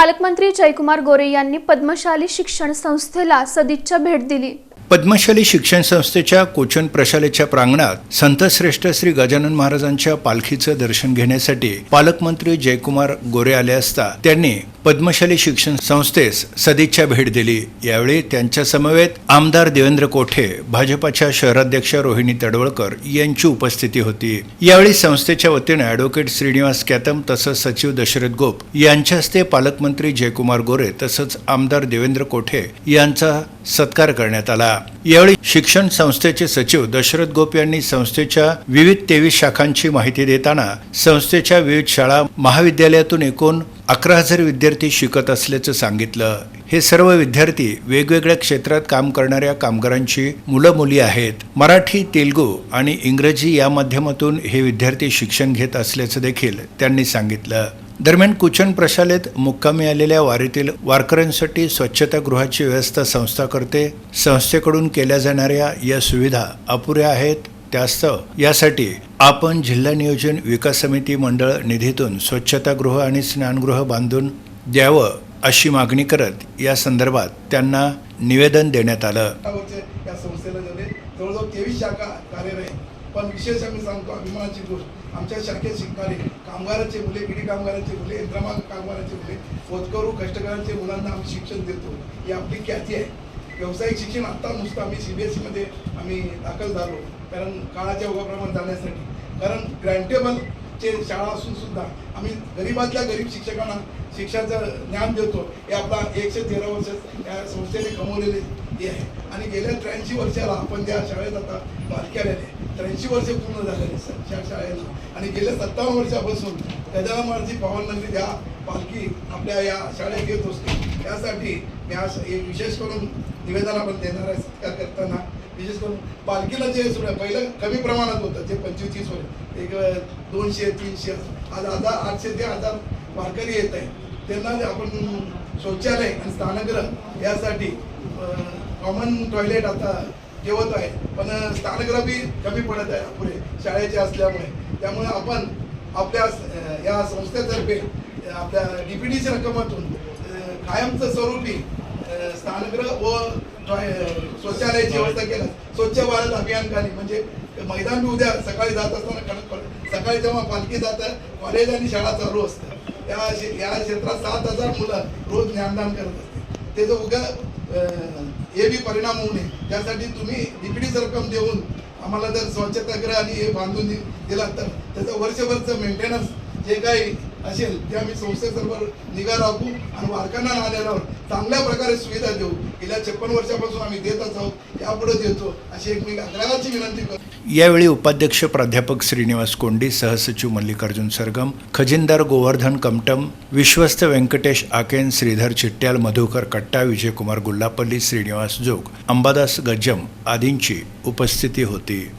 पालकमंत्री जयकुमार गोरे यांनी पद्मशाली शिक्षण संस्थेला सदिच्छा भेट दिली. पद्मशाली शिक्षण संस्थेच्या कोचन प्रशालेच्या प्रांगणात संतश्रेष्ठ श्री गजानन महाराजांच्या पालखीचं दर्शन घेण्यासाठी पालकमंत्री जयकुमार गोरे आले असता त्यांनी पद्मशाली शिक्षण संस्थेस सदिच्छा भेट दिली. यावेळी त्यांच्या समवेत आमदार देवेंद्र कोठे भाजपाच्या शहराध्यक्ष रोहिणी तडवळकर यांची उपस्थिती होती. यावेळी संस्थेच्या वतीने अॅडव्होकेट श्रीनिवास कॅतम तसंच सचिव दशरथ गोप यांच्या हस्ते पालकमंत्री जयकुमार गोरे तसंच आमदार देवेंद्र कोठे यांचा सत्कार करण्यात आला. यावेळी शिक्षण संस्थेचे सचिव दशरथ गोप यांनी संस्थेच्या विविध तेवीस शाखांची माहिती देताना संस्थेच्या विविध शाळा महाविद्यालयातून एकूण अकरा हजार विद्यार्थी शिकत असल्याचं सांगितलं. हे सर्व विद्यार्थी वेगवेगळ्या क्षेत्रात काम करणाऱ्या कामगारांची मुलं मुली आहेत. मराठी तेलुगू आणि इंग्रजी या माध्यमातून हे विद्यार्थी शिक्षण घेत असल्याचं देखील त्यांनी सांगितलं. दरम्यान कुचन प्रशालेत मुक्कामी आलेल्या वारीतील वारकऱ्यांसाठी स्वच्छतागृहाची व्यवस्था संस्था करते संस्थेकडून केल्या जाणाऱ्या या सुविधा अपुऱ्या आहेत. त्यास्तव यासाठी आपण जिल्हा नियोजन विकास समिती मंडळ निधीतून स्वच्छतागृह आणि स्नानगृह बांधून द्यावं अशी मागणी करत या संदर्भात त्यांना निवेदन देण्यात आलं. या संस्थेला जवळजवळ तेवीस शाखा कार्यरत पण विशेष आम्ही सांगतो अभिमानाची गोष्ट आमच्या शाखेत शिकणारे कामगारांचे मुले बिडी कामगारांचे मुले यंत्रमाग कामगारांचे मुले होतकरू कष्टकऱ्यांच्या मुलांना आम्ही शिक्षण देतो. ही आपली ख्याती आहे. व्यावसायिक शिक्षण आत्ता नुसतं आम्ही सी बी एस सीमध्ये आम्ही दाखल झालो. कारण काळाच्या ओघाप्रमाणे जाण्यासाठी. कारण ग्रँटेबलचे शाळा असून सुद्धा आम्ही गरीबातल्या गरीब शिक्षकांना शिक्षणाचं ज्ञान देतो. हे आपला एकशे तेरा वर्ष या संस्थेने कमवलेले हे आहे. आणि गेल्या त्र्याऐंशी वर्षाला आपण ज्या शाळेत आता बारकी आलेले त्र्याऐंशी वर्ष पूर्ण झालेले त्या शाळेला. आणि गेल्या सत्तावन्न वर्षापासून गजानन महाराजी पावननगरी ज्या पालखी आपल्या या शाळेत येत असते. त्यासाठी मी आज विशेष करून निवेदन आपण देणार आहे सत्कार करताना. विशेष करून पालखीला जे सुद्धा पहिलं कमी प्रमाणात होतं जे पंचवीस तीस एक दोनशे तीनशे आज हजार आठशे ते हजार वारकरी येत आहे त्यांना आपण शौचालय आणि स्नानगृह यासाठी कॉमन टॉयलेट आता ठेवत आहे. पण स्नानगृह बी कमी पडत आहे पुढे शाळेचे असल्यामुळे. त्यामुळे आपण आपल्या या संस्थेतर्फे आपल्या डिपिडीच्या रकमातून कायमचं स्वरूपी स्नानगृह व शौचालयाची व्यवस्था केलं. स्वच्छ भारत अभियानखाली म्हणजे मैदान बी उद्या सकाळी जात असताना सकाळी जेव्हा पालखी जातं कॉलेज आणि शाळा चालू असतं. त्या या क्षेत्रात सात हजार मुलं रोज ज्ञानदान करत असते. त्याचं उगा हे बी परिणाम होऊ नये. त्यासाठी तुम्ही डिपीडीच रक्कम देऊन आम्हाला जर स्वच्छतागृह आणि हे बांधून दिलात दिला तर त्याचं वर्षभरचं मेंटेनन्स जे काही असेल ते आम्ही संस्थेसमोर निगा राखू आणि वारकांना आल्यावर चांगल्या प्रकारे सुविधा देऊ. गेल्या छप्पन वर्षापासून आम्ही देतच आहोत यापुढे देतो अशी एक मी आग्रहाची विनंती करतो. यावेळी उपाध्यक्ष प्राध्यापक श्रीनिवास कोंडी सहसचिव मल्लिकार्जुन सरगम खजिनदार गोवर्धन कमटम विश्वस्त व्यंकटेश आकेन श्रीधर चिट्ट्याल मधुकर कट्टा विजयकुमार गुल्लापल्ली श्रीनिवास जोग अंबादास गज्जम आदींची उपस्थिती होती.